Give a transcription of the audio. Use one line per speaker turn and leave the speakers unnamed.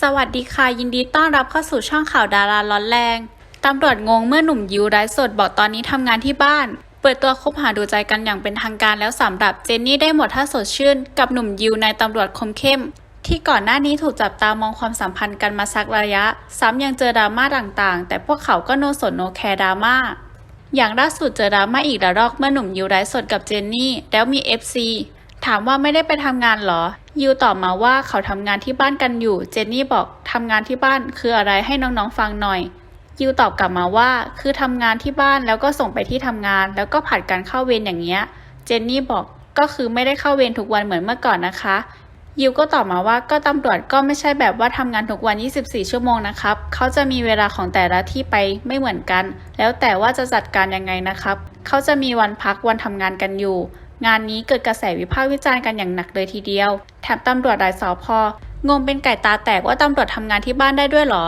สวัสดีค่ะ ยินดีต้อนรับเข้าสู่ช่องข่าวดาราร้อนแรง ตำรวจงงเมื่อหนุ่มยิวไร้สดบอกตอนนี้ทำงานที่บ้าน เปิดตัวคบหาดูใจกันอย่างเป็นทางการแล้วสำหรับเจนนี่ได้หมดท่าสดชื่น กับหนุ่มยิวในตำรวจคมเข้ม ที่ก่อนหน้านี้ถูกจับตามองความสัมพันธ์กันมาสักระยะ ซ้ำยังเจอดราม่าต่างๆ แต่พวกเขาก็โนสนโนแคร์ดราม่าอย่างล่าสุดเจอดราม่าอีกระลอกเมื่อหนุ่มยิวไร้สดกับเจนนี่แล้วมี FC ถามว่าไม่ได้ไปทำงานเหรอ ยิวตอบมาว่าเขาทำงานที่บ้านกันอยู่ เจนนี่บอกทำงานที่บ้านคืออะไรให้น้องๆฟังหน่อย ยิวตอบกลับมาว่า คือทำงานที่บ้านแล้วก็ส่งไปที่ทำงาน แล้วก็ผัดกันเข้าเวรอย่างเงี้ย เจนนี่บอกก็คือไม่ได้เข้าเวรทุกวันเหมือนเมื่อก่อนนะคะ ยิวก็ตอบมาว่าก็ตำรวจก็ไม่ใช่แบบว่าทำงานทุกวัน 24 ชั่วโมงนะครับ เขาจะมีเวลาของแต่ละที่ไปไม่เหมือนกัน แล้วแต่ว่าจะจัดการยังไงนะครับ เขาจะมีวันพักวันทำงานกันอยู่ งานนี้เกิดกระแสวิพากษ์วิจารณ์กันอย่างหนักเลยทีเดียว แถมตำรวจหลายสพงงเป็นไก่ตาแตกว่าตำรวจทำงานที่บ้านได้ด้วยหรอ